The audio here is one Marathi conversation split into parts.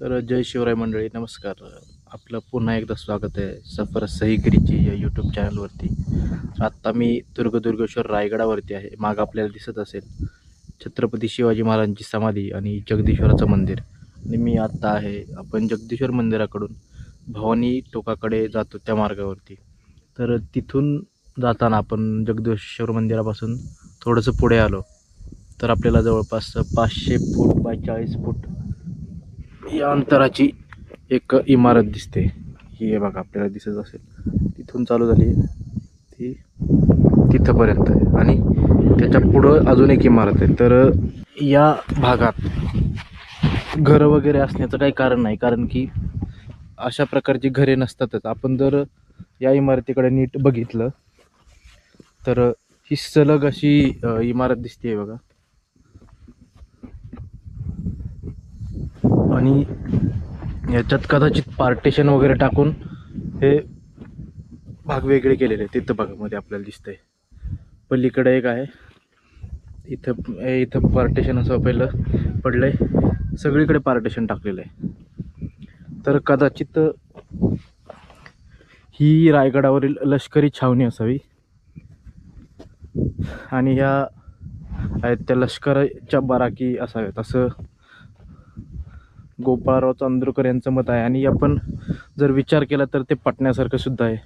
तर जय शिवराय मंडळी नमस्कार. आपलं पुन्हा एकदा स्वागत आहे सफर सहीगिरीची या यूट्यूब चॅनलवरती आत्ता मी दुर्गदुर्गेश्वर रायगडावरती आहे. माग आपल्याला दिसत असेल छत्रपती शिवाजी महाराजांची समाधी आणि जगदीश्वराचं मंदिर. आणि मी आत्ता आहे आपण जगदीश्वर मंदिराकडून भवानी टोकाकडे जातो त्या मार्गावरती. तर तिथून जाताना आपण जगदीश्वर मंदिरापासून थोडंसं पुढे आलो. तर आपल्याला जवळपास पाचशे फूट बाय चाळीस फूट या अंतराची एक इमारत दिसते. ही आहे बघा आपल्याला दिसत असेल. तिथून चालू झाली आहे. ती तिथंपर्यंत आहे. आणि त्याच्या पुढं अजून एक इमारत आहे. तर या भागात घरं वगैरे असण्याचं काही कारण नाही. कारण की अशा प्रकारची घरे नसतातच. आपण जर या इमारतीकडे नीट बघितलं तर ही सलग अशी इमारत दिसते बघा. आणि याच्यात कदाचित पार्टेशन वगैरे टाकून हे भाग वेगळे केलेले आहेत. तिथं भागामध्ये आपल्याला दिसतंय. पलीकडे एक आहे. इथं इथं पार्टेशन असं पहिलं पडलंय. सगळीकडे पार्टेशन टाकलेलं आहे. तर कदाचित ही रायगडावरील लष्करी छावणी असावी. आणि ह्या आहेत त्या लष्कराच्या बाराकी असाव्यात. असं गोपाळराव चांदूरकर यांचं मत आहे. आणि आपण जर विचार केला तर ते पटण्यासारखं सुद्धा आहे.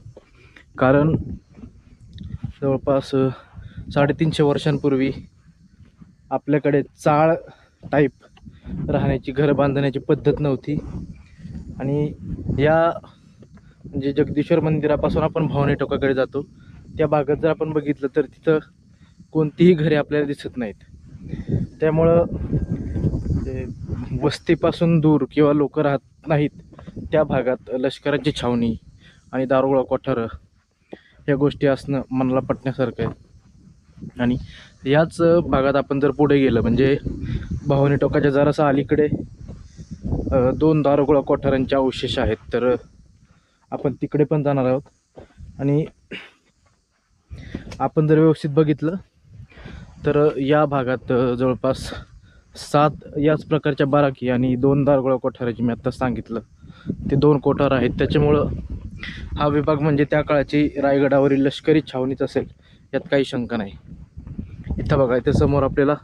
कारण जवळपास साडेतीनशे वर्षांपूर्वी आपल्याकडे चाळ टाईप राहण्याची घरं बांधण्याची पद्धत नव्हती. आणि या म्हणजे जगदीश्वर मंदिरापासून आपण भावने टोकाकडे जातो. त्या भागात जर आपण बघितलं तर तिथं कोणतीही घरे आपल्याला दिसत नाहीत. त्यामुळं ते वस्तीपासून दूर किंवा लोक राहत नाहीत त्या भागात लष्कराची छावणी आणि दारुगोळा कोठारं ह्या गोष्टी असणं मनाला पटण्यासारखं आहे. आणि याच भागात आपण जर पुढे गेलं म्हणजे भवानी टोकाच्या जरासा अलीकडे दोन दारुगोळा कोठारांचे अवशेष आहेत तर आपण तिकडे पण जाणार आहोत. आणि आपण जर व्यवस्थित बघितलं तर या भागात जवळपास सात याच प्रकारच्या बाराकी आणि दोन दारगोळा कोठाराची मी आत्ता सांगितलं. ते दोन कोठार आहेत. त्याच्यामुळं हा विभाग म्हणजे त्या काळाची रायगडावरील लष्करी छावणीच असेल यात काही शंका नाही. इथं बघा इथं समोर आपल्याला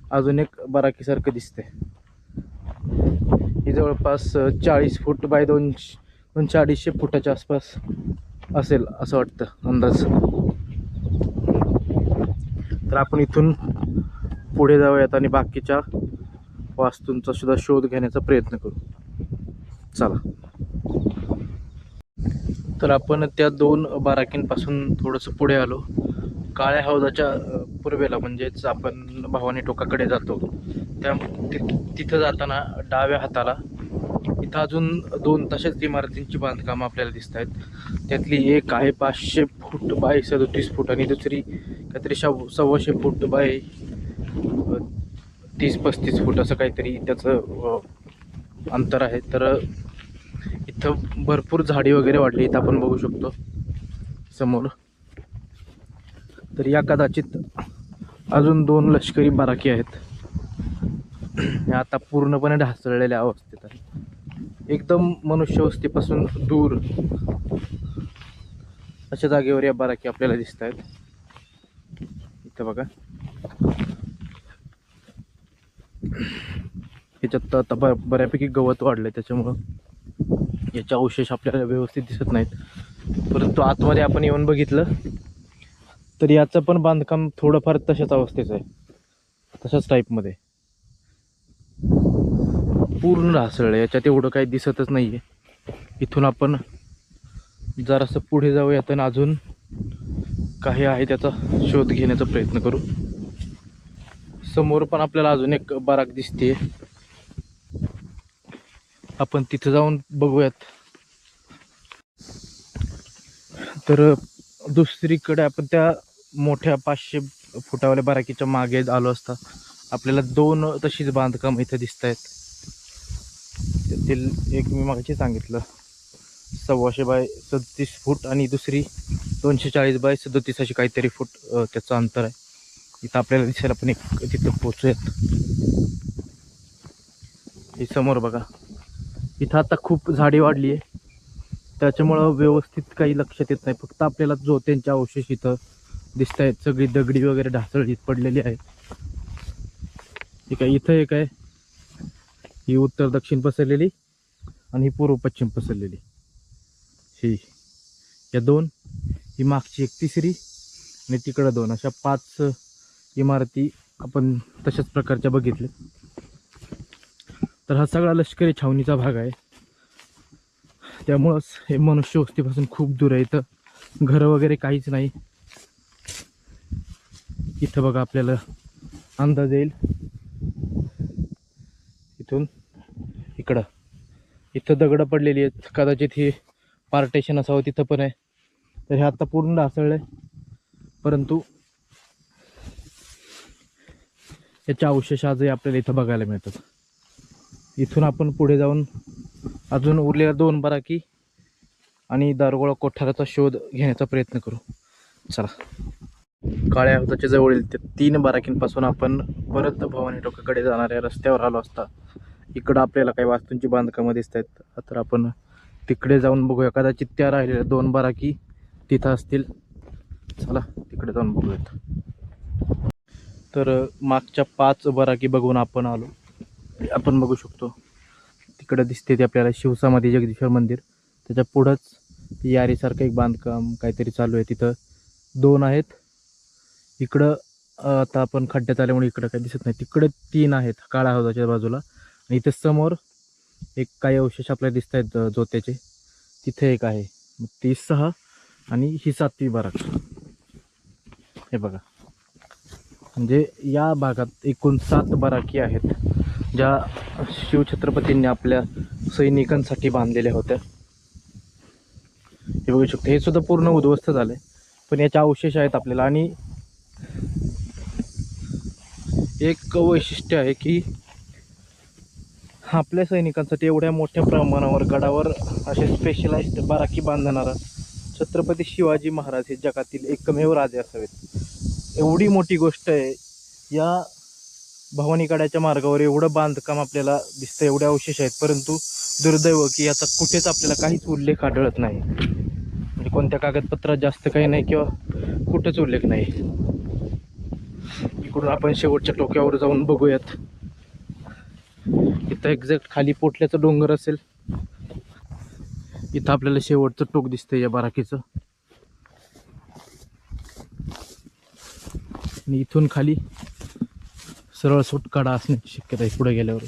अजून एक बाराकीसारखं दिसते ही जवळपास चाळीस फूट बाय दोन दोनशे अडीचशे फुटाच्या आसपास असेल असं वाटतं अंदाज. तर आपण इथून पुढे जाऊयात आणि बाकीच्या वास्तूंचा सुद्धा शोध घेण्याचा प्रयत्न करू. चला. तर आपण त्या दोन बाराकींपासून थोडंसं पुढे आलो. काळ्या हौदाच्या पूर्वेला म्हणजेच आपण भवानी टोकाकडे जातो. त्या तिथं जाताना डाव्या हाताला इथं अजून दोन तशाच इमारतींची बांधकामं आपल्याला दिसत आहेत. त्यातली एक आहे पाचशे फूट बाय सदोतीस फूट आणि दुसरी काहीतरी शव सव्वाशे फूट बाय तीस पस्तीस फूट असं काहीतरी त्याचं अंतर आहे. तर इथं भरपूर झाडी वगैरे वाढली इथं आपण बघू शकतो समोर. तर या कदाचित अजून दोन लष्करी बाराकी आहेत. या आता पूर्णपणे ढासळलेल्या अवस्थेत आहेत. एकदम मनुष्यवस्तीपासून दूर अशा जागेवर या बाराकी आपल्याला दिसत आहेत इथं बघा. ह्याच्यात आता ब- बऱ्यापैकी गवत वाढलंय त्याच्यामुळं. याचे अवशेष आपल्याला व्यवस्थित दिसत नाहीत. परंतु आतमध्ये आपण येऊन बघितलं तर याचं पण बांधकाम थोडंफार तशाच अवस्थेचं आहे. तशाच टाईपमध्ये पूर्ण ढासळलं याच्यात एवढं काही दिसतच नाही आहे इथून आपण जरासं पुढे जाऊयात आणि अजून काही आहे त्याचा शोध घेण्याचा प्रयत्न करू. समोर पण आपल्याला अजून एक बराक दिसते आपण तिथं जाऊन बघूयात. तर दुसरीकडे आपण त्या मोठ्या पाचशे फुटावाल्या बराकीच्या मागे आलो असता आपल्याला दोन तशीच बांधकाम इथं दिसत आहेत त्यातील एक मी मागाशी सांगितलं. सव्वाशे बाय सदतीस फूट आणि दुसरी दोनशे चाळीस बाय सदतीस अशी काहीतरी फूट त्याचं अंतर आहे. इथं आपल्याला दिसायला पण एक तिथं पोचूयात हे समोर बघा. इथं आता खूप झाडी वाढली आहे. त्याच्यामुळं व्यवस्थित काही लक्षात येत नाही. फक्त आपल्याला जो त्यांचे अवशेष इथं दिसत आहेत सगळी दगडी वगैरे ढासळीत पडलेली आहेत. ठीक आहे इथं एक आहे. ही उत्तर दक्षिण पसरलेली आणि ही पूर्व पश्चिम पसरलेली. ही या दोन. ही मागची एक तिसरी आणि तिकडं दोन. अशा पाच इमारती आपण तशाच प्रकारच्या बघितल्या. तर हा सगळा लष्करी छावणीचा भाग आहे. त्यामुळंच हे मनुष्य वस्तीपासून खूप दूर आहे. इथं घरं वगैरे काहीच नाही. इथं बघा आपल्याला अंदाज येईल. इथून इकडं. इथं दगडं पडलेली आहेत. कदाचित हे पार्टेशन असावं तिथं पण आहे. तर हे आत्ता पूर्ण ढासळलं परंतु याचे अवशेष आजही आपल्याला इथं बघायला मिळतात. इथून आपण पुढे जाऊन अजून उरलेल्या दोन बराकी आणि दारुगोळा कोठाराचा शोध घेण्याचा प्रयत्न करू. चला. काळ्या हौदाच्या जवळील त्या तीन बाराकींपासून आपण परत भवानी टोकाकडे जाणाऱ्या रस्त्यावर आलो असता इकडं आपल्याला काही वास्तूंची बांधकामं दिसत आहेत तर आपण तिकडे जाऊन बघूया. कदाचित त्या राहिलेल्या दोन बाराकी तिथं असतील. चला तिकडे जाऊन बघूयात. तर मागच्या पाच बराकी बघून आपण आलो. आपण बघू शकतो. तिकडं दिसते ते आपल्याला शिवसामाधी जगदीश्वर मंदिर. त्याच्या पुढंच यारीसारखं एक बांधकाम काहीतरी चालू आहे. तिथं दोन आहेत. इकडं आता आपण खड्ड्यात आल्यामुळे इकडं काही दिसत नाही. तिकडं तीन आहेत काळ्या हौदाच्या बाजूला. आणि इथं समोर एक काही अवशेष आपल्याला दिसत आहेत जोत्याचे. तिथे एक आहे. मग ती सहा आणि ही सातवी बाराक हे बघा. म्हणजे या भागात एकूण सात बराकी आहेत ज्या शिवछत्रपतींनी आपल्या सैनिकांसाठी बांधलेल्या होत्या. हे बघू शकतो हे सुद्धा पूर्ण उद्ध्वस्त झालं आहे पण याचे अवशेष आहेत आपल्याला. आणि एक वैशिष्ट्य आहे की आपल्या सैनिकांसाठी एवढ्या मोठ्या प्रमाणावर गडावर असे स्पेशलाइज्ड बाराकी बांधणारा छत्रपती शिवाजी महाराज हे जगातील एकमेव राजे असावेत. एवढी मोठी गोष्ट आहे. या भवानीकड्याच्या मार्गावर एवढं बांधकाम आपल्याला दिसतं एवढे अवशेष आहेत. परंतु दुर्दैव की याचा कुठेच आपल्याला काहीच उल्लेख आढळत नाही. म्हणजे कोणत्या कागदपत्रात जास्त काही नाही किंवा कुठंच उल्लेख नाही. इकडून आपण शेवटच्या टोक्यावर जाऊन बघूयात. इथं एक्झॅक्ट खाली पोटल्याचं डोंगर असेल. इथं आपल्याला शेवटचं टोक दिसतंय या बाराकीचं आणि इथून खाली सरळ सुटकाडा असण्याची शक्यता आहे पुढे गेल्यावर.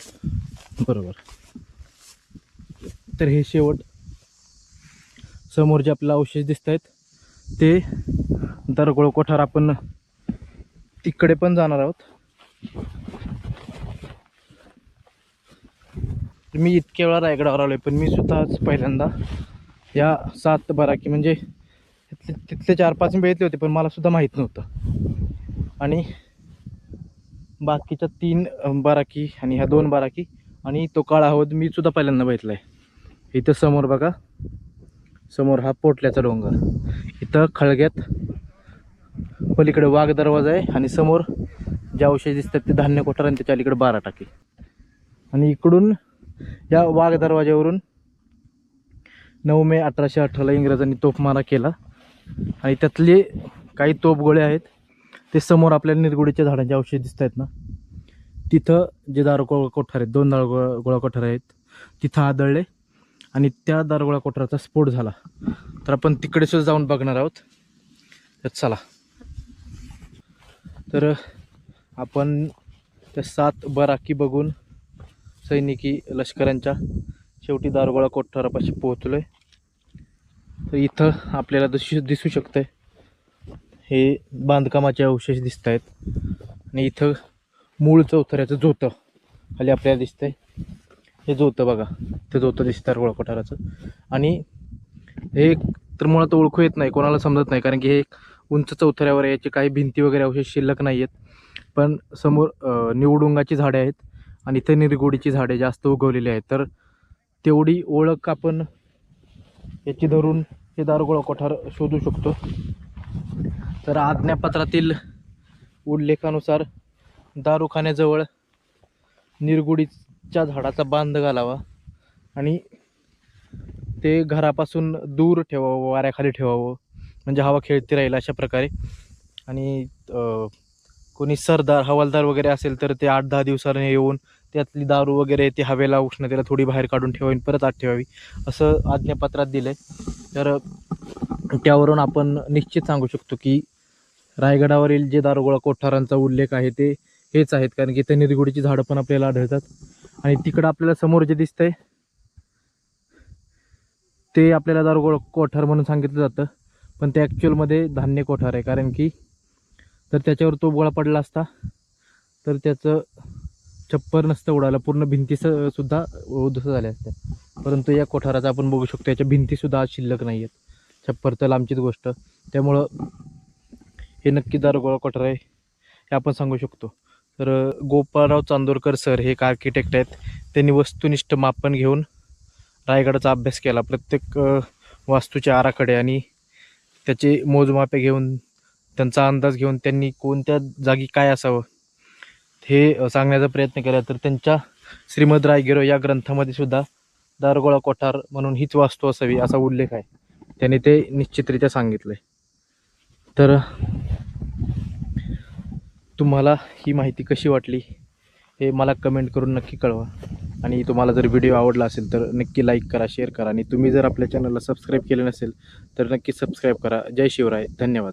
बरोबर. तर हे शेवट समोर जे आपल्याला अवशेष दिसत आहेत ते दरगोळ कोठार आपण तिकडे पण जाणार आहोत. मी इतक्या वेळा रायगडावर आलोय पण मी स्वतःच पहिल्यांदा या सात बराकी म्हणजे तिथले चार पाच मी होते पण मला सुद्धा माहीत नव्हतं. आणि बाकीच्या तीन बाराकी आणि ह्या दोन बाराकी. आणि तो काळा हवद मी सुद्धा पहिल्यांदा बघितला आहे इथं समोर बघा. समोर हा पोटल्याचा डोंगर. इथं खळग्यात पलीकडे वाघ दरवाजा आहे आणि समोर जे औषध दिसतात ते धान्य कोठार आणि त्याच्या अलीकडे बारा टाकी. आणि इकडून या वाघ दरवाज्यावरून नऊ मे अठराशे अठराला इंग्रजांनी तोफमारा केला. आणि त्यातले काही तोफगोळे आहेत. ते समोर आपल्याला निरगुडीच्या झाडांचे अवशेष दिसत आहेत ना. तिथं जे दारुगोळा कोठार आहेत दोन दारुगोळा गोळा कोठार आहेत तिथं आदळले आणि त्या दारुगोळा कोठाराचा स्फोट झाला. तर आपण तिकडे सुद्धा जाऊन बघणार आहोत. तर चला. तर आपण त्या सात बराकी बघून सैनिकी लष्करांच्या शेवटी दारुगोळा कोठारापाशी पोहोचलो आहे तर इथं आपल्याला दिसू दिसू आहे हे बांधकामाचे अवशेष दिसत आहेत आणि इथं मूळ चौथऱ्याचं जोतं खाली आपल्याला दिसतंय. हे जोतं बघा. ते जोतं दिसतं दारुगोळा कोठाराचं. आणि हे तर मुळात ओळखू येत नाही कोणाला समजत नाही कारण की हे एक उंच चौथऱ्यावर याची काही भिंती वगैरे अवशेष शिल्लक नाही आहेत पण समोर निवडुंगाची झाडे आहेत आणि इथे निरगुडीची झाडे जास्त उगवलेली आहेत. तर तेवढी ओळख आपण याची धरून हे दारुगोळा कोठार शोधू शकतो. तर आज्ञापत्रातील उल्लेखानुसार दारुखान्याजवळ निरगुडीच्या झाडाचा बांध घालावा आणि ते घरापासून दूर ठेवावं वाऱ्याखाली ठेवावं. म्हणजे हवा खेळती राहील अशा प्रकारे. आणि कोणी सरदार हवालदार वगैरे असेल तर ते आठ दहा दिवसाने येऊन त्यातली दारू वगैरे ती हवेला उष्णतेला थोडी बाहेर काढून ठेवावी परत आत ठेवावी असं आज्ञापत्रात दिलं आहे तर त्यावरून आपण निश्चित सांगू शकतो की रायगडावरील जे दारुगोळा कोठारांचा उल्लेख आहे ते हेच आहेत कारण की इथे निरगुडीची झाडं पण आपल्याला आढळतात. आणि तिकडं आपल्याला समोर जे दिसतंय ते आपल्याला दारुगोळा कोठार म्हणून सांगितलं जातं. पण ते ॲक्च्युअलमध्ये धान्य कोठार आहे कारण की तर त्याच्यावर तो गोळा पडला असता तर त्याचं छप्पर नसतं उडालं पूर्ण भिंतीचं सुद्धा उद्ध्वस्त झाल्या असत्या. परंतु या कोठाराचा आपण बघू शकतो याच्या भिंतीसुद्धा आज शिल्लक नाही आहेत छप्पर तर लांबचीच गोष्ट. त्यामुळं हे नक्की दारुगोळा कोठार आहे हे आपण सांगू शकतो. तर गोपाळराव चांदोरकर सर हे एक आर्किटेक्ट आहेत. त्यांनी वस्तुनिष्ठ मापन घेऊन रायगडाचा अभ्यास केला. प्रत्येक वास्तूच्या वास्तूचे आराखडे आणि त्याचे मोजमापे घेऊन त्यांचा अंदाज घेऊन त्यांनी कोणत्या जागी काय असावं हे सांगण्याचा प्रयत्न केला. तर त्यांच्या श्रीमद रायगिरो या ग्रंथामध्ये सुद्धा दारगोळा कोठार म्हणून हीच वास्तू असावी असा उल्लेख आहे. त्यांनी ते निश्चितरित्या सांगितलं आहे तर तुम्हाला ही माहिती कशी वाटली हे मला कमेंट करून नक्की कळवा. आणि तुम्हाला जर व्हिडिओ आवडला असेल तर नक्की लाईक करा शेअर करा. आणि तुम्ही जर आपल्या चॅनलला सबस्क्राईब केले नसेल तर नक्की सबस्क्राईब करा. जय शिवराय. धन्यवाद.